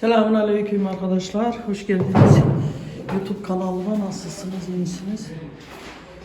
Selamun Aleyküm arkadaşlar. Hoş geldiniz. YouTube kanalıma nasılsınız? iyi misiniz?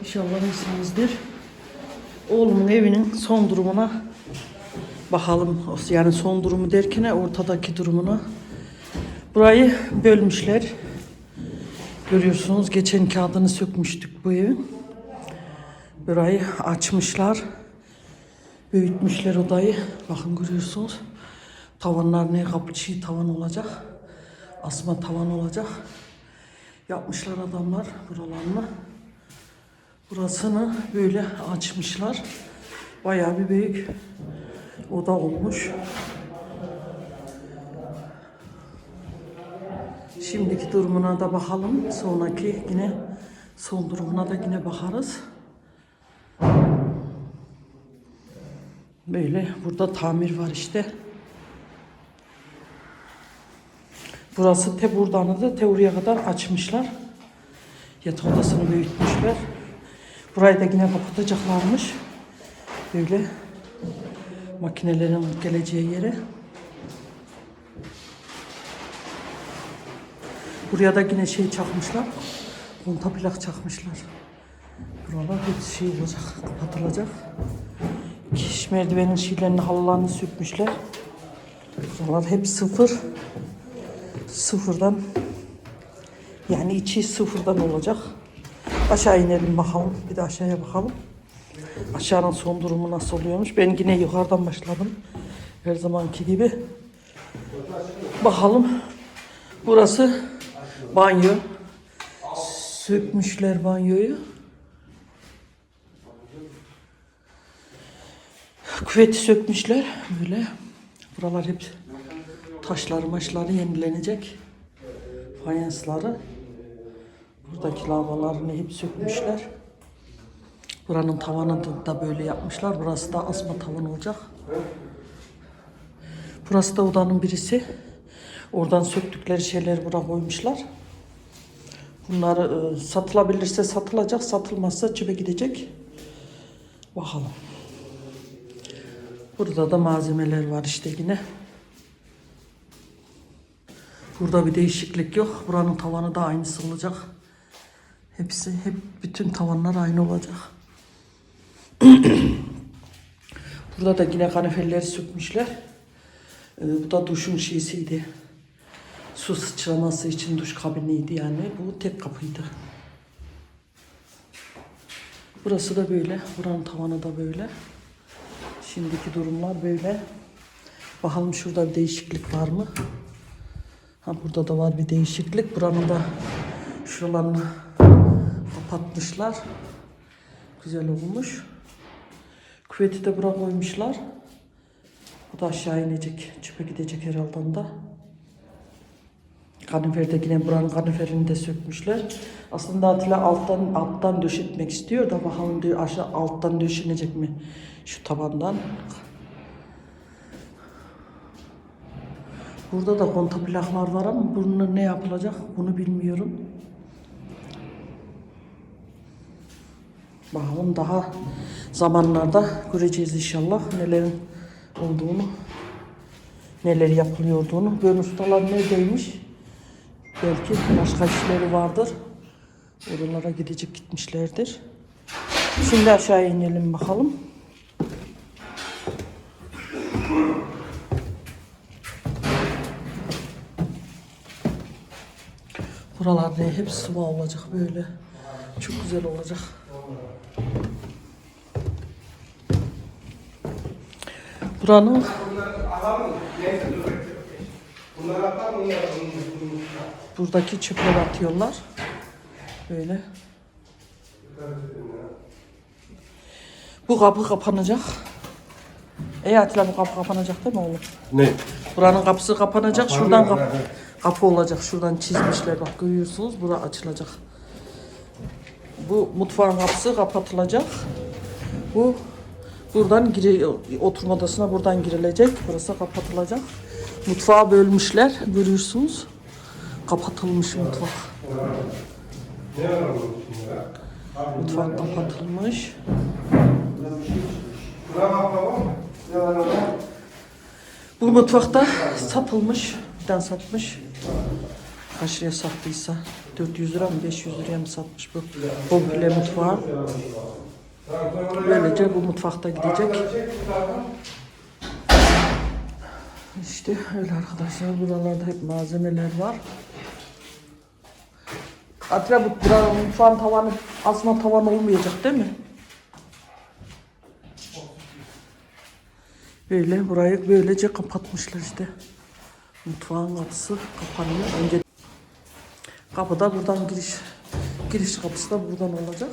İnşallah iyisinizdir. Oğlumun evinin son durumuna bakalım. Yani son durumu derken ortadaki durumuna. Burayı bölmüşler. Görüyorsunuz geçen kağıdını sökmüştük bu evin. Burayı açmışlar. Büyütmüşler odayı. Bakın görüyorsunuz. Tavanlar ne kapı çiğ tavan olacak. Asma tavan olacak. Yapmışlar adamlar buralarını. Burasını böyle açmışlar. Bayağı bir büyük oda olmuş. Şimdiki durumuna da bakalım. Sonraki yine son durumuna da yine bakarız. Böyle burada tamir var işte. Burası te buradan da te oraya kadar açmışlar. Yatak odasını büyütmüşler. Burayı da yine kapatacaklarmış. Böyle makinelerin geleceği yere. Buraya da yine şey çakmışlar. Konta plak çakmışlar. Buralar hepsi şey olacak, kapatılacak. Kiş merdivenin şeylerini, halılarını sökmüşler. Buralar hep sıfır. Sıfırdan yani içi sıfırdan olacak. Aşağı inelim bakalım. Bir de aşağıya bakalım. Aşağının son durumu nasıl oluyormuş. Ben yine yukarıdan başladım. Her zamanki gibi. Bakalım. Burası banyo. Sökmüşler banyoyu. Küveti sökmüşler. Böyle. Buralar hep taşları maçları yenilenecek. Fayansları. Buradaki lavalarını hep sökmüşler. Buranın tavanını da- böyle yapmışlar. Burası da asma tavan olacak. Burası da odanın birisi. Oradan söktükleri şeyleri buraya koymuşlar. Bunları e, satılabilirse satılacak, satılmazsa çöpe gidecek. Bakalım. Burada da malzemeler var işte yine. Burada bir değişiklik yok. Buranın tavanı da aynısı olacak. Hepsi, hep bütün tavanlar aynı olacak. Burada da yine kaniferleri sökmüşler. Ee, bu da duşun şeysiydi. Su sıçraması için duş kabiniydi yani. Bu tek kapıydı. Burası da böyle. Buranın tavanı da böyle. Şimdiki durumlar böyle. Bakalım şurada bir değişiklik var mı? Ha burada da var bir değişiklik. Buranın da şuralarını kapatmışlar. Güzel olmuş. Küveti de buraya koymuşlar. Bu da aşağı inecek. Çöpe gidecek herhalde da. Kanifer de yine buranın kaniferini de sökmüşler. Aslında Atilla alttan alttan döşetmek istiyor da bakalım diyor aşağı alttan döşenecek mi şu tabandan. Burada da konta plaklar var ama bunun ne yapılacak bunu bilmiyorum. Bakalım daha zamanlarda göreceğiz inşallah nelerin olduğunu, neler yapılıyor olduğunu. Böyle ustalar neredeymiş? Belki başka işleri vardır. Oralara gidecek gitmişlerdir. Şimdi aşağı inelim bakalım. Buralar ne hep sıva olacak böyle. Çok güzel olacak. Buranın buradaki çöpleri atıyorlar. Böyle. Bu kapı kapanacak. Ey Atilla bu kapı kapanacak değil mi oğlum? Ne? Buranın kapısı kapanacak. Şuradan Kapanıyor, kapı, olacak. Şuradan çizmişler bak görüyorsunuz. Bura açılacak. Bu mutfağın kapısı kapatılacak. Bu buradan giri, oturma odasına buradan girilecek. Burası kapatılacak. Mutfağı bölmüşler. Görüyorsunuz. Kapatılmış mutfak. Mutfak kapatılmış. Bu mutfakta satılmış. çiftten satmış. Kaç liraya sattıysa. 400 lira mı 500 liraya mı satmış bu komple mutfağı. Böylece bu mutfakta gidecek. İşte öyle arkadaşlar. Buralarda hep malzemeler var. Atilla bu buranın mutfağın tavanı asma tavan olmayacak değil mi? Böyle burayı böylece kapatmışlar işte. Mutfağın kapısı kapanıyor. Önce kapıda buradan giriş giriş kapısı da buradan olacak.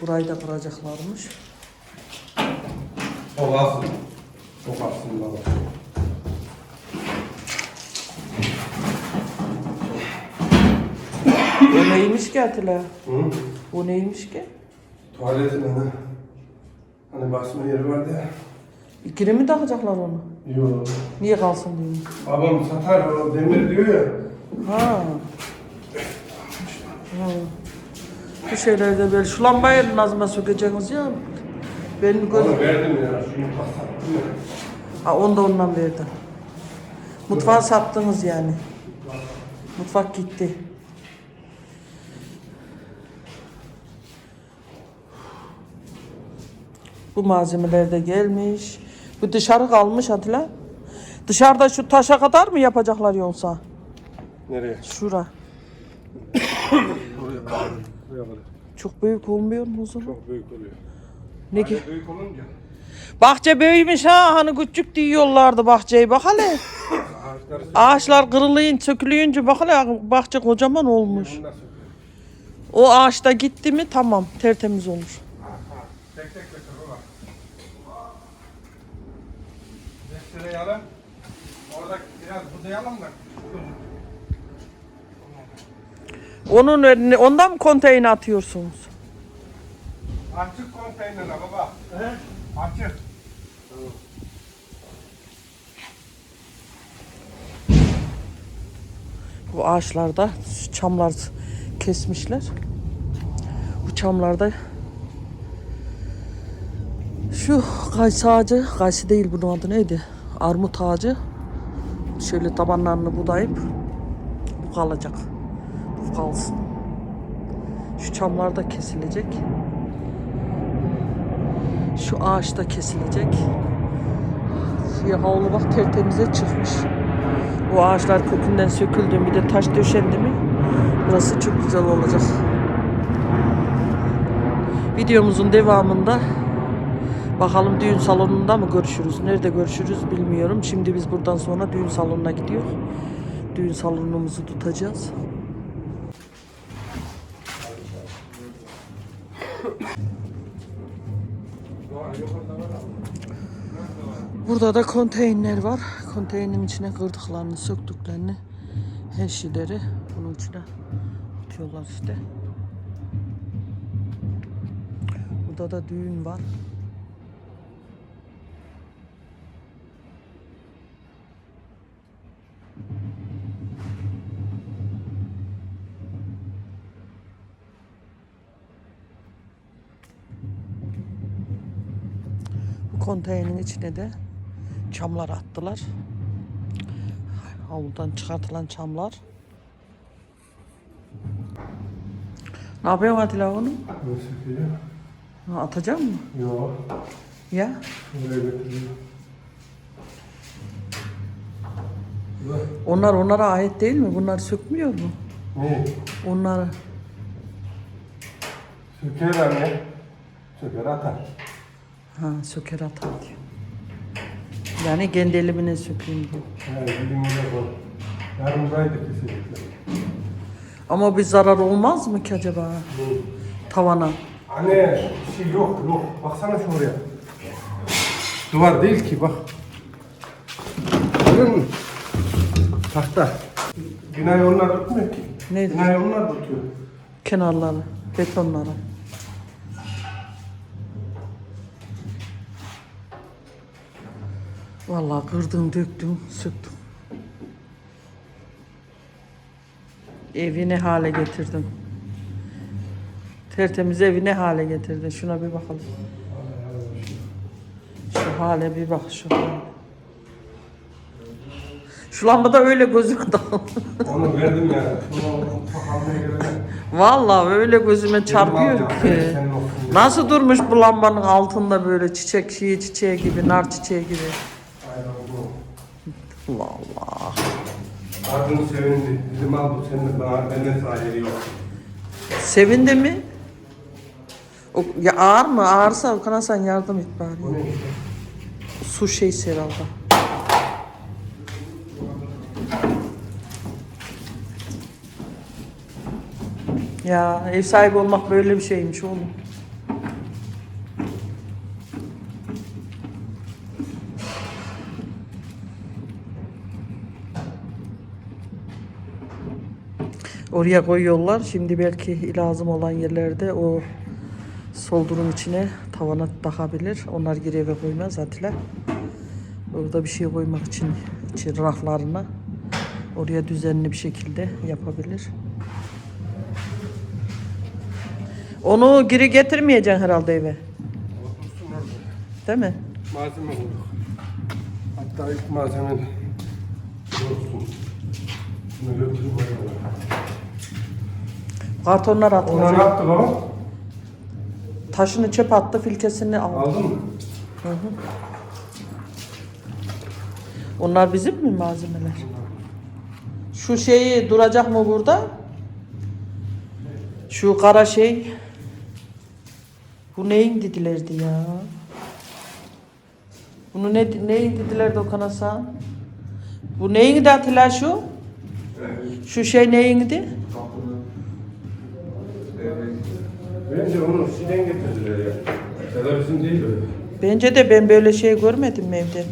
Burayı da kıracaklarmış. Olasın. Çok aslında. O neymiş ki Atilla? Hı? O neymiş ki? Tuvaletin hani. Hani basma yeri vardı ya. İkili mi takacaklar onu? Yok. Niye kalsın diyor. Babam satar o demir diyor ya. Ha. Ha. Bu şeylerde böyle şu lambayı nazıma sökeceksiniz ya. Benim göz... Onu verdim ya. Şunu sattım ya. Ha onu da ondan verdim. Mutfağı sattınız yani. Mutfak gitti. Bu malzemeler de gelmiş. Bu dışarı kalmış Atilla. Dışarıda şu taşa kadar mı yapacaklar yoksa? Nereye? Şura. Buraya kadar. Buraya kadar. Çok büyük olmuyor mu o zaman? Çok büyük oluyor. Ne ki? Büyük olunca Bahçe büyümüş ha hani küçük diyorlardı bahçeyi bak hele. Ağaçlar kırılıyın sökülüyünce bak hele bahçe kocaman olmuş. O ağaçta gitti mi tamam tertemiz olur. Tek tek Desteği Orada biraz budayalım da. Onun önüne ondan mı konteyner atıyorsunuz? Açık konteynere baba. Açık. Bu ağaçlarda çamlar kesmişler. Bu çamlarda şu kayısı ağacı, kayısı değil bunun adı neydi? Armut ağacı. Şöyle tabanlarını budayıp bu kalacak. Bu kalsın. Şu çamlar da kesilecek. Şu ağaç da kesilecek. Şu havlu bak tertemize çıkmış. Bu ağaçlar kökünden söküldü bir de taş döşendi mi burası çok güzel olacak. Videomuzun devamında bakalım düğün salonunda mı görüşürüz? Nerede görüşürüz bilmiyorum. Şimdi biz buradan sonra düğün salonuna gidiyor. Düğün salonumuzu tutacağız. Burada da konteyner var. Konteynerin içine kırdıklarını, söktüklerini, her şeyleri bunun içine atıyorlar işte. Burada da düğün var. Konteynerin içine de çamlar attılar. Havludan çıkartılan çamlar. Ne yapıyorsun Atilla onu? Ha, Atacak mı? Yok. Ya. Buraya götürüyor. Bak. Onlar onlara ait değil mi? Bunlar sökmüyor mu? Ne? Onları. Söker anne. Söker atar. Ha söker atar diyor. Yani kendi elimine sökeyim diyor. Yani dilimine koy. Yarım burayı da kesinlikle. Ama bir zarar olmaz mı ki acaba Ne? tavana? Anne şey yok yok. Baksana şuraya. Duvar değil ki bak. Görüyor musun? Tahta. Binayı onlar tutmuyor ki. Neydi? Binayı onlar tutuyor. Kenarları, betonları. Vallahi kırdım, döktüm, söktüm. Evi ne hale getirdim. Tertemiz evi ne hale getirdin. Şuna bir bakalım. Şu hale bir bak şu hale. Şu lambada öyle dal. Onu verdim ya. Vallahi öyle gözüme çarpıyor ki. Nasıl durmuş bu lambanın altında böyle çiçek şeyi çiçeği gibi, nar çiçeği gibi. Allah. Kadın sevindi. Al bu senin bana benden yeri yok. Sevindi mi? O, ya ağır mı? Ağırsa Okan sen yardım et bari. Bu ne? Su şeysi herhalde. Ya ev sahibi olmak böyle bir şeymiş oğlum. Oraya koyuyorlar. Şimdi belki lazım olan yerlerde o soldurum içine tavana takabilir. Onlar geri eve koymaz Atilla. Orada bir şey koymak için, için raflarına oraya düzenli bir şekilde yapabilir. Onu geri getirmeyeceksin herhalde eve. Değil mi? Malzeme bulduk. Hatta ilk malzeme. Şunu götürün oraya. Kartonlar Ona ne atılacak. yaptı baba? Taşını çöp attı, filtresini aldı. Aldın mı? Onlar bizim mi malzemeler? Şu şeyi duracak mı burada? Şu kara şey. Bu neyin dedilerdi ya? Bunu ne neyin dedilerdi Okan Hasan? Bu neyin de Atilla şu? Şu şey neyindi? Bence onu Şi'den getirdiler ya. Ya değil öyle. Bence de ben böyle şey görmedim evde.